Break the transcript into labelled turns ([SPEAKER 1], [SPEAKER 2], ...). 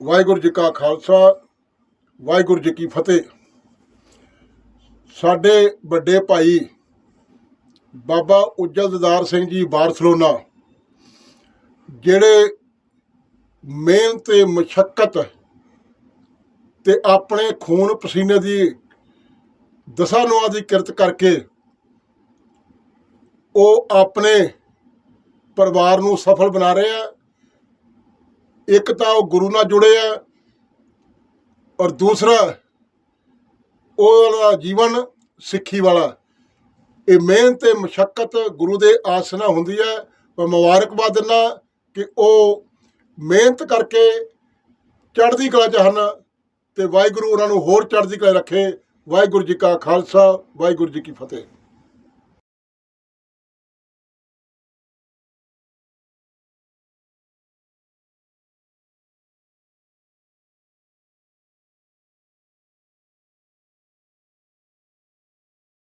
[SPEAKER 1] ਵਾਹਿਗੁਰੂ ਜੀ ਕਾ ਖਾਲਸਾ, ਵਾਹਿਗੁਰੂ ਜੀ ਕੀ ਫਤਿਹ। ਸਾਡੇ ਵੱਡੇ ਭਾਈ ਬਾਬਾ ਉੱਜਲ ਦਦਾਰ ਸਿੰਘ ਜੀ ਬਾਰਸਲੋਨਾ, ਜਿਹੜੇ ਮਿਹਨਤ ਤੇ ਮਸ਼ੱਕਤ ਤੇ ਆਪਣੇ ਖੂਨ ਪਸੀਨੇ ਦੀ ਦਸਾਂ ਨੋਆਂ ਦੀ ਕਿਰਤ ਕਰਕੇ ਉਹ ਆਪਣੇ ਪਰਿਵਾਰ ਨੂੰ ਸਫਲ ਬਣਾ ਰਹੇ ਆ। ਇੱਕ ਤਾਂ ਉਹ ਗੁਰੂ ਨਾਲ ਜੁੜੇ ਆ ਔਰ ਦੂਸਰਾ ਉਹਦਾ ਜੀਵਨ ਸਿੱਖੀ ਵਾਲਾ। ਇਹ ਮਿਹਨਤ ਤੇ ਮਸ਼ੱਕਤ ਗੁਰੂ ਦੇ ਆਸਨਾ ਹੁੰਦੀ ਹੈ ਮੈਂ ਮੁਬਾਰਕਬਾਦ ਦਿੰਦਾ ਕਿ ਉਹ ਮਿਹਨਤ ਕਰਕੇ ਚੜ੍ਹਦੀ ਕਲਾ ਚ ਹਨ ਤੇ ਵਾਹਿਗੁਰੂ ਉਹਨਾਂ ਨੂੰ ਹੋਰ ਚੜ੍ਹਦੀ ਕਲਾ ਰੱਖੇ। ਵਾਹਿਗੁਰੂ ਜੀ ਕਾ ਖਾਲਸਾ, ਵਾਹਿਗੁਰੂ ਜੀ ਕੀ ਫਤਿਹ।